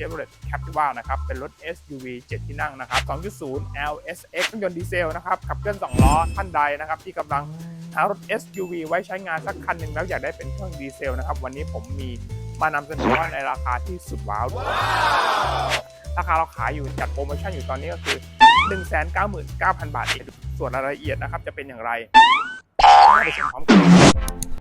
Chevrolet Captiva นะครับ เป็นรถ SUV 7 ที่นั่งนะครับ 2.0 LSX เครื่องยนต์ดีเซลนะครับ ขับเคลื่อน 2 ล้อ ท่านใดนะครับ ที่กำลังหารถ SUV ไว้ใช้งานสักคันหนึ่งแล้วอยากได้เป็นเครื่องดีเซลนะครับ วันนี้ผมมีมานำเสนอว่าในราคาที่สุดว้าวราคาเราขายอยู่จัดโปรโมชั่นอยู่ตอนนี้ก็คือ 199,000 บาทเองส่วนรายละเอียดนะครับจะเป็นอย่างไรไปชมพร้อมกัน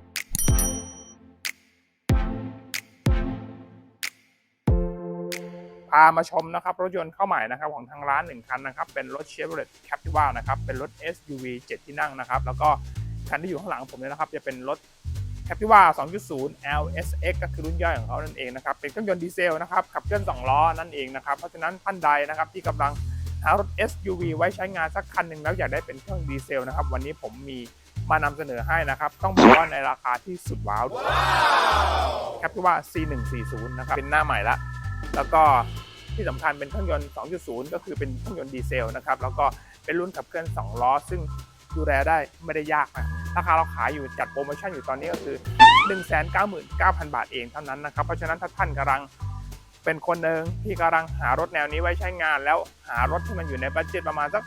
พามาชมนะครับรถยนต์เข้าใหม่นะครับของทางร้านหนึ่งคันนะครับเป็นรถ Chevrolet Captiva นะครับเป็นรถ SUV 7 ที่นั่งนะครับแล้วก็คันที่อยู่ข้างหลังผมเนี่ยนะครับจะเป็นรถ Captiva 2.0 LSX ก็คือรุ่นย่อยของเขานั่นเองนะครับเป็นเครื่องยนต์ดีเซลนะครับขับเคลื่อน2ล้อนั่นเองนะครับเพราะฉะนั้นท่านใดนะครับที่กำลังหารถ SUV ไว้ใช้งานสักคันหนึ่งแล้วอยากได้เป็นเครื่องดีเซลนะครับวันนี้ผมมีมานำเสนอให้นะครับต้องบอกว่าในราคาที่สุดว้าว Captiva C140 นะครับเป็นหน้าใหม่ละ แล้วก็ที่สำคัญเป็นเครื่องยนต์ 2.0 ก็คือเป็นเครื่องยนต์ดีเซลนะครับ แล้วก็เป็นรุ่นขับเคลื่อน 2 ล้อ ซึ่งดูแลได้ไม่ได้ยากนะ ราคาเราขายอยู่จัดโปรโมชั่นอยู่ตอนนี้ก็คือ 199,000 บาทเองเท่านั้นนะครับ เพราะฉะนั้นถ้าท่านกำลังเป็นคนหนึ่งที่กำลังหารถแนวนี้ไว้ใช้งาน แล้วหารถที่มันอยู่ในบัตเจ็ตประมาณสัก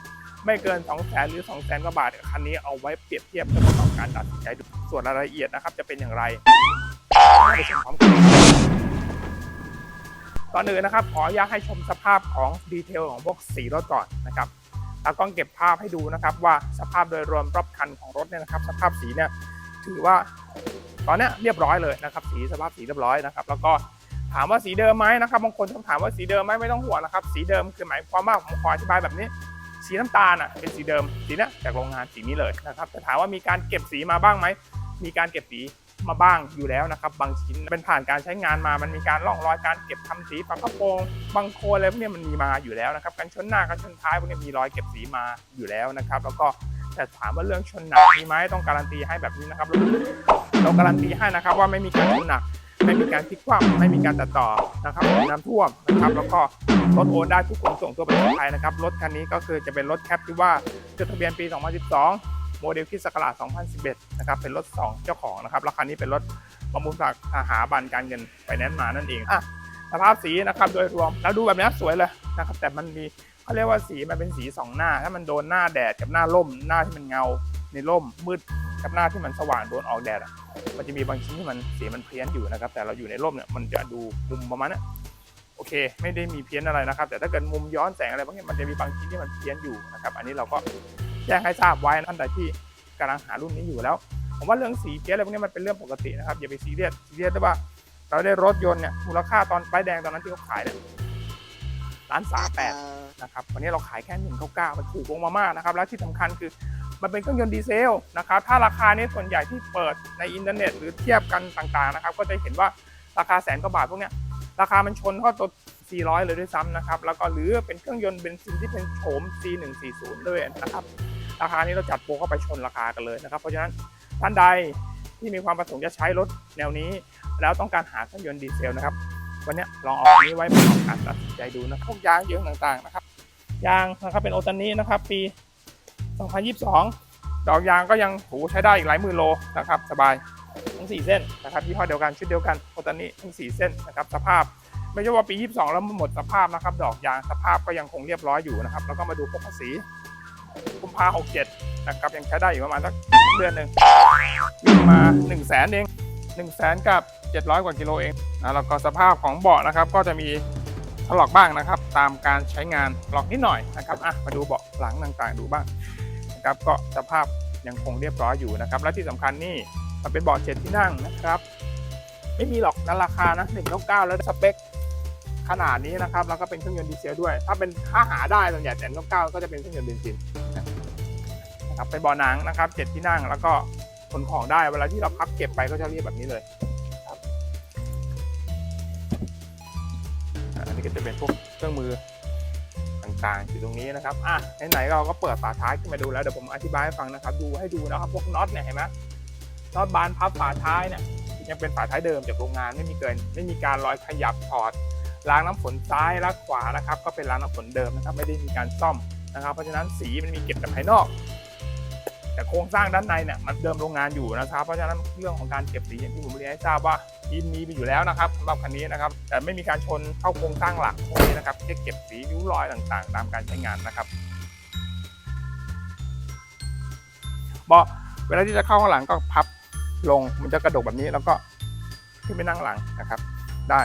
ไม่เกิน 2 0 0 0 0หรือ 2 0 0 0 0กว่าบาทคันนี้เอาไว้เปรียบเทียบเพื่อประกอบการตัดสินใจดูส่วนรายละเอียดนะครับจะเป็นอย่างไรไปชมพร้อมกัน ก่อนอื่นนะครับขออนุญาตให้ชมสภาพของดีเทลของพวกสีรถก่อนนะครับตากล้องเก็บภาพให้ดูนะครับว่าสภาพโดยรวมรอบคันของรถเนี่ยนะครับ สภาพสีเนี่ยถือว่าตอนนี้เรียบร้อยเลยนะครับ สีสภาพสีเรียบร้อยนะครับ แล้วก็ถามว่าสีเดิมไหมนะครับบางคนถามว่าสีเดิมไหมไม่ต้องห่วงนะครับ สีเดิมคือหมายความว่าผมขออธิบายแบบนี้ สีน้ำตาลอะเป็นสีเดิมสีนี้จากโรงงานสีนี้เลยนะครับแต่ถามว่ามีการเก็บสีมาบ้างไหมมีการเก็บสี มาบ้างอยู่แล้วนะครับบางชิ้นเป็นผ่านการใช้งานมามันมีการร่องรอยการเก็บทำสีฝากระโปรงบางโคนอะไรพวกเนี้ยมันมีมาอยู่แล้วนะครับกันชนหน้ากันชนท้ายพวกเนี้ยมีรอยเก็บสีมาอยู่แล้วนะครับ แล้วก็แต่ถามว่าเรื่องชนหนักมีไหมต้องการันตีให้แบบนี้นะครับเราการันตีให้นะครับว่าไม่มีการชนหนักไม่มีการพลิกคว่ำไม่มีการตัดต่อนะครับน้ำท่วมนะครับแล้วก็รถโอนได้ทุกขนส่งทั่วประเทศไทยนะครับรถคันนี้ก็คือจะเป็นรถแคปที่ว่าจดทะเบียนปี 2012 โมเดลคริสต์ศักราช2011 นะครับ เป็นรถ 2 เจ้าของนะครับแล้วคันนี้เป็นรถประมูลจากสถาบันการเงินไฟแนนซ์มานั่นเองอะสภาพสีนะครับโดยรวมแล้วดูแบบนี้สวยเลยนะครับ แต่มันมีเขาเรียกว่าสีมันเป็นสีสองหน้า ถ้ามันโดนหน้าแดดกับหน้าร่ม หน้าที่มันเงาในร่มมืดกับหน้าที่มันสว่างโดนออกแดดอะมันจะมีบางชิ้นที่มันสีมันเพี้ยนอยู่นะครับ แต่เราอยู่ในร่มเนี่ยมันจะดูมุมประมาณนี้โอเค ไม่ได้มีเพี้ยนอะไรนะครับ แต่ถ้าเกิดมุมย้อนแสงอะไรพวกนี้มันจะมีบางชิ้นที่มันเพี้ยนอยู่นะครับ อันนี้เราก็ แจ้งให้ทราบไว้นะท่านใดที่กำลังหารุ่นนี้อยู่แล้ว ผมว่าเรื่องสีเพี้ยนอะไรพวกนี้มันเป็นเรื่องปกตินะครับอย่าไปซีเรียสซีเรียสได้ว่า เราได้รถยนต์เนี่ยมูลค่าตอนป้ายแดงตอนนั้นที่เขาขายเนี่ยล้านสามแปดนะครับวันนี้เราขายแค่หนึ่งเก้าเก้ามันถูกลงมามากนะครับแล้วที่สำคัญคือมันเป็นเครื่องยนต์ดีเซลนะครับถ้าราคานี้ส่วนใหญ่ที่เปิดในอินเทอร์เน็ต หรือเทียบกันต่างๆนะครับก็จะเห็นว่าราคาแสนกว่าบาทพวกเนี้ยราคามันชนเข้าตัว 400 เลยด้วยซ้ำนะครับ แล้วก็หรือเป็นเครื่องยนต์เบนซินที่เป็นโฉม C140 ด้วยนะครับ ราคานี้เราจัดโปรเข้าไปชนราคากันเลยนะครับ เพราะฉะนั้นท่านใดที่มีความประสงค์จะใช้รถแนวนี้ แล้วต้องการหาเครื่องยนต์ดีเซลนะครับ วันนี้ลองเอาอันนี้ไว้ประกอบการตัดสินใจดูนะพวกยางเยอะต่างๆนะครับยางนะครับเป็นโอตันนี้นะครับ ปี 2022 ดอกยางก็ยังโหใช้ได้อีกหลายหมื่นโลนะครับ สบายทั้ง 4 เส้นนะครับยี่ห้อเดียวกันชุดเดียวกันโอตันนี้ทั้ง 4 เส้นนะครับสภาพไม่ใช่ว่าปี 22 แล้วมันหมดสภาพนะครับ ดอกยางสภาพก็ยังคงเรียบร้อยอยู่นะครับ แล้วก็มาดูพวกภาษี กุมภาหกเจ็ดนะครับยังใช้ได้อยู่ประมาณสักเดือนหนึ่งวิ่งมา1นึ่งแสนเอง1นึ่งแสนกับ 700 กว่ากิโลเองนะแล้วก็สภาพของเบาะนะครับ ก็จะมีถลอกบ้างนะครับ ตามการใช้งานถลอกนิดหน่อยนะครับอะมาดูเบาะหลังต่างๆ ดูบ้างนะครับก็สภาพยังคงเรียบร้อยอยู่นะครับ และที่สำคัญนี่มันเป็นเบาะเจ็ดที่นั่งนะครับ ไม่มีหรอกนั้นราคานะ199แล้วสเปคขนาดนี้นะครับแล้วก็เป็นเครื่องยนต์ดีเซลด้วย ถ้าเป็นถ้าหาได้ส่วนใหญ่แสนเก้าก็จะเป็นเครื่องยนต์เบนซิน นะครับเป็นบาะหนังนะครับเจ็ดที่นั่งแล้วก็ขนของได้เวลาที่เราพับเก็บไปก็จะเรียบแบบนี้เลยครับอันนี้ก็จะเป็นพวกเครื่องมือต่างๆอยู่ตรงนี้นะครับอะไหนๆเราก็เปิดฝาท้ายขึ้นมาดูแล้วเดี๋ยวผมอธิบายให้ฟังนะครับ ดูให้ดูนะครับพวกน็อตเนี่ยเห็นไหมน็อตบานพับฝาท้ายเนี่ยยังเป็นฝาท้ายเดิมจากโรงงานไม่มีเกินไม่มีการรอยขยับถอดล้างน้ำฝนซ้ายและขวานะครับ ก็เป็นล้างน้ำฝนเดิมนะครับ ไม่ได้มีการซ่อมนะครับ เพราะฉะนั้นสีมันมีเก็บจากภายนอก แต่โครงสร้างด้านในเนี่ยมันเดิมโรงงานอยู่นะครับ เพราะฉะนั้นเรื่องของการเก็บสีอย่างที่ผมเรียนให้ทราบว่าทีมมีไปอยู่แล้วนะครับสำหรับคันนี้นะครับ แต่ไม่มีการชนเข้าโครงสร้างหลักพวกนี้นะครับแค่เก็บสีริ้วรอยต่างๆ ตามการใช้งานนะครับบาะเวลาที่จะเข้าข้างหลังก็พับลงมันจะกระดกแบบนี้แล้วก็ขึ้นไปนั่งหลังนะครับ ได้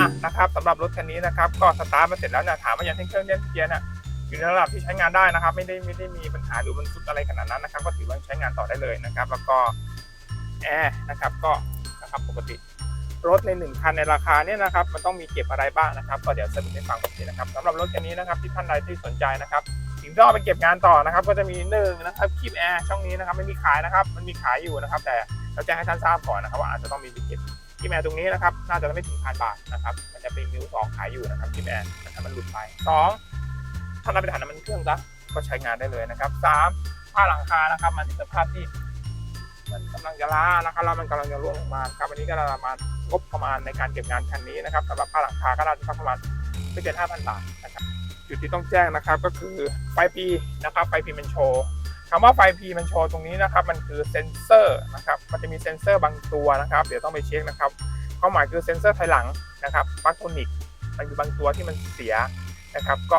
อะนะครับสำหรับรถคันนี้นะครับ ก็สตาร์ทมาเสร็จแล้วเนี่ยถามว่ายังเร่งเครื่องเร่งเกียร์เนี่ย อยู่ในระดับที่ใช้งานได้นะครับ ไม่ได้ไม่ได้มีปัญหาหรือมันสุดอะไรขนาดนั้นนะครับ ก็ถือว่าใช้งานต่อได้เลยนะครับ แล้วก็แอร์นะครับก็นะครับปกติรถในหนึ่งคันในราคาเนี่ยนะครับมันต้องมีเก็บอะไรบ้างนะครับ ก็เดี๋ยวสรุปให้ฟังแบบนี้นะครับสำหรับรถคันนี้นะครับที่ท่านใดที่สนใจนะครับถึงต้องเอาไปเก็บงานต่อนะครับ ก็จะมีหนึ่งนะครับคลิปแอร์ช่องนี้นะครับไม่มีขายนะครับ มันมีขายอยู่นะครับ แต่เราแจ้งให้ท่านทราบก่อนนะครับ ว่าอาจจะต้องมีไปเก็บคลิปแอร์ตรงนี้นะครับ น่าจะไม่ถึงพันบาทนะครับ มันจะเป็นมิวสองขายอยู่นะครับคลิปแอร์ถ้ามันหลุดไปสอง ถ้าเราไปถ่ายน้ำมันเครื่องซะก็ใช้งานได้เลยนะครับสามผ้าหลังคานะครับ มันเป็นสภาพที่ มันกำลังจะล้านะครับแล้วมันกำลังจะร่วงลงมาครับอันนี้ก็ประมาณงบประมาณในการเก็บงานคันนี้นะครับสำหรับผ้าหลังคาก็น่าจะสักประมาณไม่เกิน5,000บาทนะครับจุดที่ต้องแจ้งนะครับก็คือไฟพีนะครับไฟพีมันโชว์คำว่าไฟพีมันโชว์ตรงนี้นะครับ มันคือเซนเซอร์นะครับมันจะมีเซนเซอร์บางตัวนะครับ เดี๋ยวต้องไปเช็คนะครับความหมายคือเซนเซอร์ถอยหลังนะครับปลั๊กโทนิกมันมีบางตัวที่มันเสียนะครับ ก็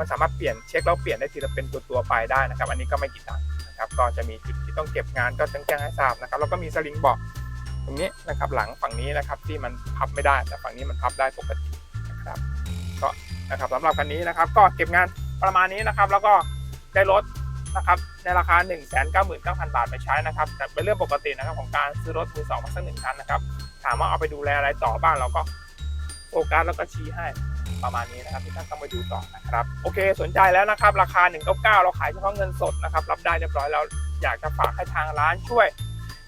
มันสามารถเปลี่ยนเช็คแล้วเปลี่ยนได้ทีละเป็นตัวตัวไปได้นะครับ อันนี้ก็ไม่กี่ตังค์นะครับ ก็จะมีจุดที่ต้องเก็บงานก็แจ้งให้ทราบนะครับ แล้วก็มีสลิงบอกตรงนี้นะครับหลังฝั่งนี้นะครับที่มันพับไม่ได้ แต่ฝั่งนี้มันพับได้ปกตินะครับ ก็นะครับสำหรับคันนี้นะครับ ก็เก็บงานประมาณนี้นะครับ แล้วก็ได้รถนะครับในราคา 1 9 9 0 0 0 บาทไปใช้นะครับแต่เป็นเรื่องปกตินะครับของการซื้อรถมือสองมาสักหนึ่งคันนะครับ ถามว่าเอาไปดูแลอะไรต่อบ้างเราก็โฟกัสแล้วก็ชี้ให้ ประมาณนี้นะครับที่ท่านต้องไปดูต่อนะครับโอเค สนใจแล้วนะครับราคา 199 เราขายเฉพาะเงินสดนะครับรับได้เรียบร้อยแล้วอยากจะฝากให้ทางร้านช่วย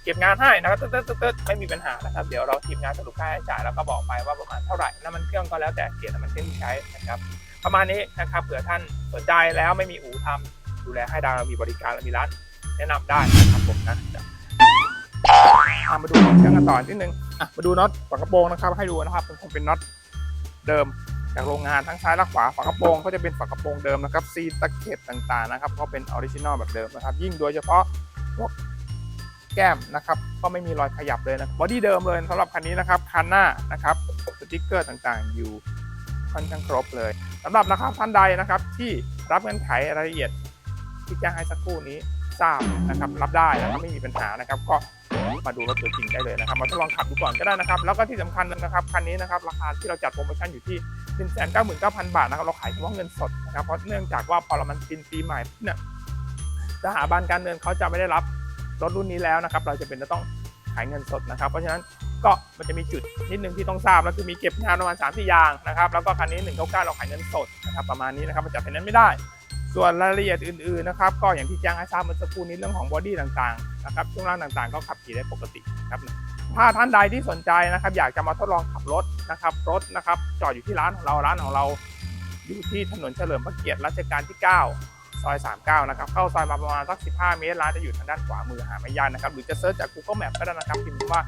เก็บงานให้นะครับตึ๊ดตึ๊ดตึ๊ดไม่มีปัญหานะครับเดี๋ยวเราทีมงานสรุปค่าใช้จ่ายแล้วก็บอกไปว่าประมาณเท่าไหร่น้ำมันเครื่องก็แล้วแต่เกียร์น้ำมันเครื่องที่ใช้นะครับประมาณนี้นะครับเผื่อท่านสนใจแล้วไม่มีอู่ทำดูแลให้ดาวมีบริการมีร้านแนะนำได้นะครับผมนะมาดูของเครื่องกันต่อนิดนึงอะมาดูน็อตฝากระโปรงนะครับ ให้ดูนะครับมันคงเป็นน็อตเดิม จากโรงงานทั้งซ้ายและขวาฝากระโปรงก็จะเป็นฝากระโปรงเดิมนะครับซีตะเข็บต่างๆนะครับก็เป็นออริจินอลแบบเดิมนะครับ ยิ่งโดยเฉพาะพวกแก้มนะครับ ก็ไม่มีรอยขยับเลยนะบอดี้เดิมเลยสำหรับคันนี้นะครับคันหน้านะครับสติ๊กเกอร์ต่างๆ อยู่ค่อนข้างครบเลยสำหรับนะครับท่านใดนะครับ ที่รับเงื่อนไขรายละเอียดที่แจ้งให้สักครู่นี้ทราบนะครับ รับได้นะครับไม่มีปัญหานะครับ ก็ มาดูรถตัวจริงได้เลยนะครับ มาทดลองขับดูก่อนก็ได้นะครับ แล้วก็ที่สำคัญนะครับคันนี้นะครับราคาที่เราจัดโปรโมชั่นอยู่ที่1 9 9 0 0 0บาทนะครับเราขายเฉพาะเงินสดนะครับเพราะเนื่องจากว่าพอเรามันปีนปีใหม่เนี่ยสถาบันการเงินเขาจะไม่ได้รับรถรุ่นนี้แล้วนะครับ เราจะเป็นจะต้องขายเงินสดนะครับ เพราะฉะนั้นก็มันจะมีจุดนิดนึงที่ต้องทราบแล้วคือมีเก็บงานประมาณ3 4อย่างนะครับแล้วก็คันนี้1 9 9เราขายเงินสดนะครับประมาณนี้นะครับมันจะเป็นนั้นไม่ได้ ส่วนรายละเอียดอื่นๆนะครับ ก็อย่างที่แจ้งให้ทราบเมื่อสักครู่นี้เรื่องของบอดี้ต่างๆนะครับช่วงล่างต่างๆ ก็ขับขี่ได้ปกติครับถ้าท่านใดที่สนใจนะครับ อยากจะมาทดลองขับรถนะครับรถนะครับ จอดอยู่ที่ร้านของเราร้านของเรา อยู่ที่ถนนเฉลิมพระเกียรติรัชกาลที่ 9 ซอย 39 นะครับ เข้าซอยมาประมาณสัก 15 เมตรร้านจะอยู่ทางด้านขวามือหาไม่ยากนะครับ หรือจะเซิร์ชจาก Google Map ก็ได้นะครับพิมพ์ว่า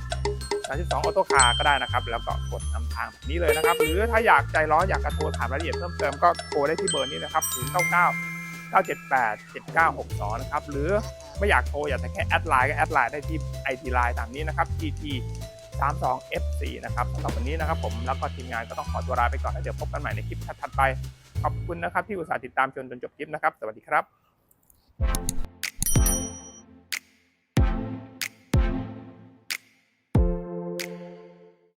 32 Auto Car ก็ได้นะครับ แล้วก็กดนำทางแบบนี้เลยนะครับ หรือถ้าอยากใจร้อนอยากจะโทรถามรายละเอียดเพิ่มเติมก็โทรได้ที่เบอร์นี้นะครับ099 978 7962 นะครับ หรือไม่อยากโทรอยากแต่แค่แอดไลน์ก็แอดไลน์ได้ที่ ID Line ตามนี้นะครับ GT 32 F4 นะครับสำหรับวันนี้นะครับผมแล้วก็ทีมงานก็ต้องขอตัวลาไปก่อนแล้วเดี๋ยวพบกันใหม่ในคลิปถัดไป ขอบคุณนะครับที่อุตส่าห์ติดตามจนจนจบคลิปนะครับ สวัสดีครับ